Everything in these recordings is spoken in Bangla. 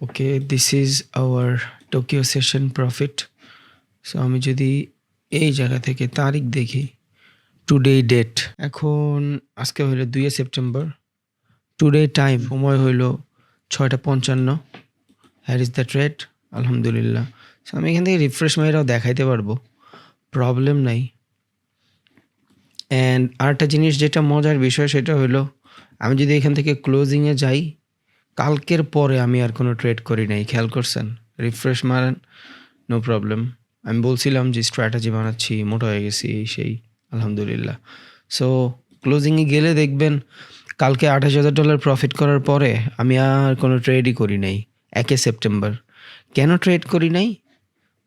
Okay this is our Tokyo session profit so আমি যদি এই জায়গা থেকে তারিখ দেখি টুডে ডেট এখন আজকে হইল দুই সেপ্টেম্বর টুডে টাইম সময় হইল ছয়টা পঞ্চান্ন। হ্যার ইজ দ্য ট্রেড আলহামদুলিল্লাহ। সো আমি এখান থেকে রিফ্রেশ মেয়েরাও দেখাইতে পারব। প্রবলেম নাই। অ্যান্ড আরেকটা জিনিস যেটা মজার বিষয়, সেটা হলো আমি যদি এখান থেকে ক্লোজিংয়ে যাই কালকের পরে আমি আর কোনো ট্রেড করি নাই, খেয়াল করছেন? রিফ্রেশ মারেন নো প্রবলেম আমি বলছিলাম যে স্ট্র্যাটেজি বানাচ্ছি, মোটা হয়ে গেছি সেই, আলহামদুলিল্লাহ। সো ক্লোজিংয়ে গেলে দেখবেন, কালকে আঠাশ হাজার ডলার প্রফিট করার পরে আমি আর কোনো ট্রেডই করি নাই, একে সেপ্টেম্বর কেন ট্রেড করি নাই?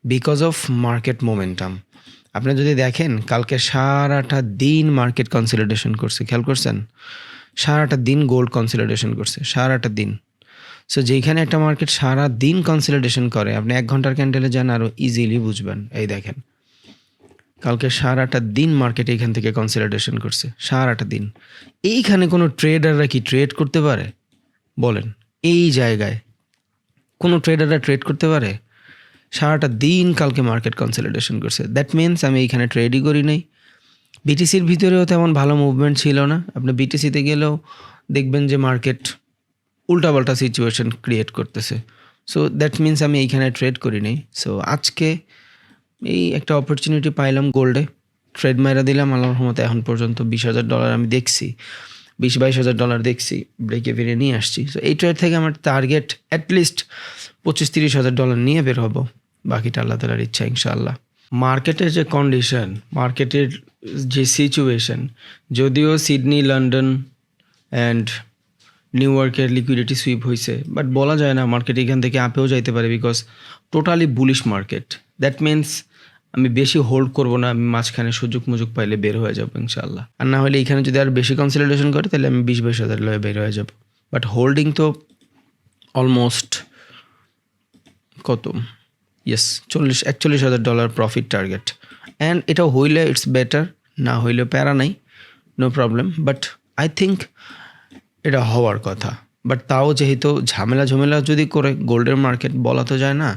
বিকজ অফ মার্কেট মোমেন্টাম আপনি যদি দেখেন, কালকে সারাটা দিন মার্কেট কনসিডারেশন করছে, খেয়াল করছেন? সারাটা দিন গোল্ড কনসিডারেশন করছে, সারাটা দিন। সো যেখানে একটা মার্কেট সারা দিন কনসিডারেশন করে, আপনি এক ঘণ্টার ক্যান্ডেলে যান আরও ইজিলি বুঝবেন। এই দেখেন, কালকে সারাটা দিন মার্কেট এইখান থেকে কনসিডারেশন করছে, সারাটা দিন। এইখানে কোনো ট্রেডাররা কি ট্রেড করতে পারে? বলেন, এই জায়গায় কোনো ট্রেডাররা ট্রেড করতে পারে? সারাটা দিন কালকে মার্কেট কনসলিডেশন করছে। দ্যাট মিনস আমি এইখানে ট্রেডই করি নাই। বিটিসির ভিতরেও তেমন ভালো মুভমেন্ট ছিল না। আপনি বিটিসিতে গেলেও দেখবেন যে মার্কেট উল্টাপাল্টা সিচুয়েশন ক্রিয়েট করতেছে। সো দ্যাট মিনস আমি এইখানে ট্রেড করি নাই সো আজকে এই একটা অপরচুনিটি পাইলাম গোল্ডে ট্রেড মাইরা দিলাম, আল্লাহর রহমতে এখন পর্যন্ত বিশ হাজার ডলার আমি দেখছি। বিশ বাইশ হাজার ডলার দেখছি ব্রেকে ফিরে নিয়ে আসছি। সো এই ট্রেড থেকে আমার টার্গেট অ্যাটলিস্ট পঁচিশ তিরিশ হাজার ডলার নিয়ে বের হব। বাকিটা আল্লাহ তালার ইচ্ছা, ইনশাআল্লাহ। মার্কেটের যে কন্ডিশন মার্কেটের যে সিচুয়েশন যদিও সিডনি লন্ডন অ্যান্ড নিউ ইয়র্কের লিকুইডিটি সুইপ হয়েছে বাট বলা যায় না মার্কেট এখান থেকে আপেও যাইতে পারে because totally bullish market that means আমি বেশি হোল্ড করব না, আমি মাঝখানে সুযোগ মুযোগ পাইলে বের হয়ে যাব ইনশাল্লাহ আর না হলে এখানে যদি আর বেশি কনসিডারেশন করে, তাহলে আমি বিশ বাইশ হাজার লয়ে বের হয়ে যাব। বাট হোল্ডিং তো অলমোস্ট কত? ইয়েস চল্লিশ, একচল্লিশ হাজার ডলার প্রফিট টার্গেট অ্যান্ড এটা হইলে ইটস বেটার না হইলে প্যারা নাই no problem but I think এটা হওয়ার কথা। বাট তাও যেহেতু ঝামেলা ঝামেলা যদি করে গোল্ডের মার্কেট বলা তো যায় না,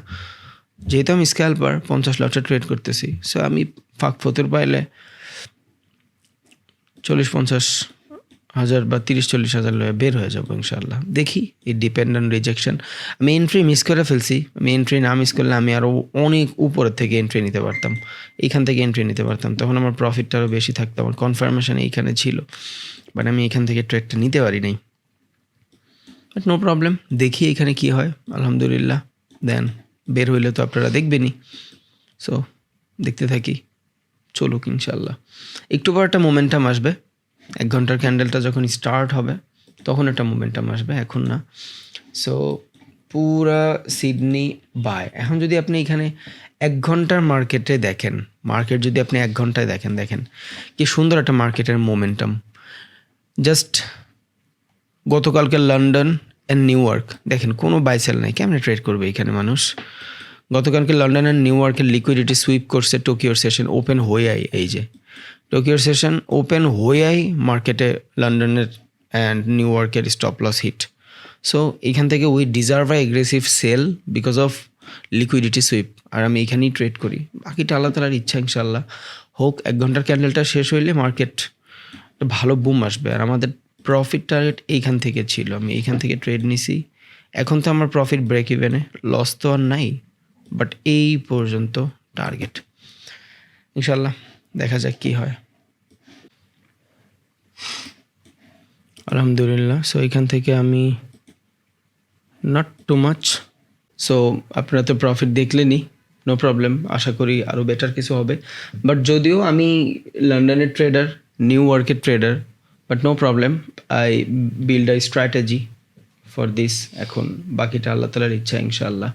যেহেতু আমি স্ক্যালপার পঞ্চাশ লটে ট্রেড করতেছি সো আমি ফাঁক ফতুর পাইলে চল্লিশ, পঞ্চাশ হাজার বা তিরিশ, চল্লিশ হাজার লয়ে বের হয়ে যাব ইনশাল্লাহ দেখি, এই ডিপেন্ডেন্ট রিজেকশন আমি এন্ট্রি মিস করে ফেলছি। আমি এন্ট্রি না মিস করলে আমি আরও অনেক উপরের থেকে এন্ট্রি নিতে পারতাম। এইখান থেকে এন্ট্রি নিতে পারতাম। তখন আমার প্রফিটটা আরও বেশি থাকতো। আমার কনফার্মেশন এইখানে ছিল। বাট আমি এখান থেকে ট্রেডটা নিতে পারি নাই। বাট নো প্রবলেম দেখি এখানে কি হয়। আলহামদুলিল্লাহ। দেন বের হইলে তো আপনারা দেখবেনই। সো দেখতে থাকি। চলুক ইনশাল্লাহ একটু পর একটা মোমেন্টাম আসবে। এক ঘণ্টার ক্যান্ডেলটা যখন স্টার্ট হবে, তখন একটা মোমেন্টাম আসবে, এখন না। সো পুরা সিডনি বাই এখন যদি আপনি এখানে এক ঘণ্টার মার্কেটে দেখেন মার্কেট যদি আপনি এক ঘন্টায় দেখেন দেখেন কি সুন্দর একটা মার্কেটের মোমেন্টাম জাস্ট গতকালকে লন্ডন অ্যান্ড নিউ ইয়র্ক দেখেন কোনো বাইসেল নাই, কেমনে ট্রেড করবে এখানে মানুষ? গতকালকে লন্ডন অ্যান্ড নিউ ইয়র্কের লিকুইডিটি সুইপ করছে টোকিওর সেশন ওপেন হয়ে এই যে। টোকিওর সেশন ওপেন হয়েই মার্কেটে লন্ডনের অ্যান্ড নিউ ইয়র্কের স্টপ লস হিট সো এখান থেকে we deserve I aggressive sell because of liquidity sweep আর আমি এখানেই ট্রেড করি। বাকিটা আল্লাহ তালার ইচ্ছা ইনশাল্লাহ হোক, এক ঘণ্টার ক্যান্ডেলটা শেষ হইলে মার্কেট ভালো বুম আসবে। আর আমাদের প্রফিট টার্গেট এইখান থেকে ছিল। আমি এইখান থেকে ট্রেড নিছি। এখন তো আমার প্রফিট ব্রেক ইভেনে লস তো আর নাই বাট এই পর্যন্ত টার্গেট ইনশাল্লাহ দেখা যাক কি হয়। আলহামদুলিল্লাহ সো এখান থেকে আমি নট টু মাচ সো আপনারা তো প্রফিট দেখলেনই নো প্রবলেম আশা করি আরও বেটার কিছু হবে। বাট যদিও আমি লন্ডনের ট্রেডার নিউ ইয়র্কের trader but no problem I build I strategy for this এখন, বাকিটা আল্লাহ তালার ইচ্ছা ইনশাআল্লাহ।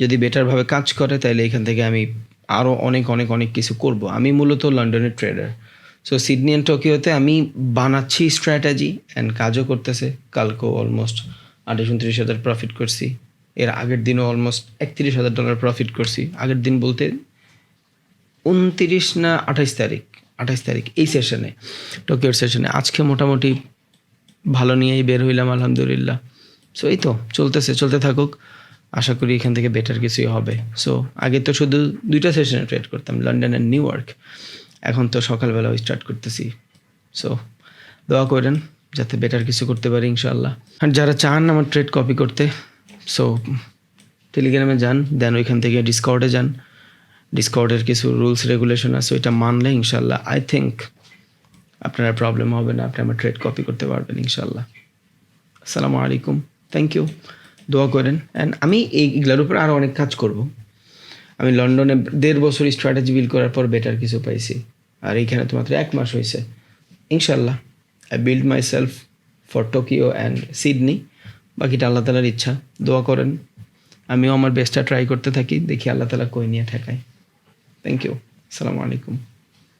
যদি বেটারভাবে কাজ করে তাহলে এখান থেকে আমি আরও অনেক অনেক অনেক কিছু করব। আমি মূলত লন্ডনের ট্রেডার সো সিডনি অ্যান্ড টোকিওতে আমি বানাচ্ছি স্ট্র্যাটেজি অ্যান্ড কাজও করতেছে। কালকেও অলমোস্ট আঠাশ, উনত্রিশ হাজার প্রফিট করছি। এর আগের দিনও অলমোস্ট একত্রিশ হাজার ডলার প্রফিট করছি। আগের দিন বলতে উনত্রিশ না আঠাইশ তারিখ? আঠাইশ তারিখ, এই সেশনে টোকিওর সেশনে আজকে মোটামুটি ভালো নিয়েই বের হইলাম, আলহামদুলিল্লাহ। সো এই তো, চলতেছে, চলতে থাকুক। আশা করি এখান থেকে বেটার কিছুই হবে। সো আগে তো শুধু দুইটা সেশনে ট্রেড করতাম লন্ডন অ্যান্ড নিউ ইয়র্ক এখন তো সকালবেলা স্টার্ট করতেছি। সো দোয়া করেন যাতে বেটার কিছু করতে পারি ইনশাল্লাহ আর যারা চান আমার ট্রেড কপি করতে সো টেলিগ্রামে যান দেন ওইখান থেকে ডিসকর্ডে যান। ডিসকর্ডের কিছু রুলস রেগুলেশন আছে, ওইটা মানলে ইনশাল্লাহ আই থিঙ্ক আপনার প্রবলেম হবে না, আপনি আমার ট্রেড কপি করতে পারবেন ইনশাল্লাহ আসসালামু আলাইকুম থ্যাংক ইউ দোয়া করেন। অ্যান্ড আমি এইগুলোর উপর আরও অনেক কাজ করব। আমি লন্ডনে দেড় বছর স্ট্র্যাটেজি বিল করার পর বেটার কিছু পাইছি। আর এইখানে তো মাত্র এক মাস হয়েছে। ইনশাল্লাহ I build myself for Tokyo and Sydney বাকিটা আল্লাহ তালার ইচ্ছা। দোয়া করেন। আমিও আমার বেস্টটা ট্রাই করতে থাকি। দেখি আল্লাহ তালা কই নিয়ে ঠেকাই থ্যাংক ইউ আসসালামু আলাইকুম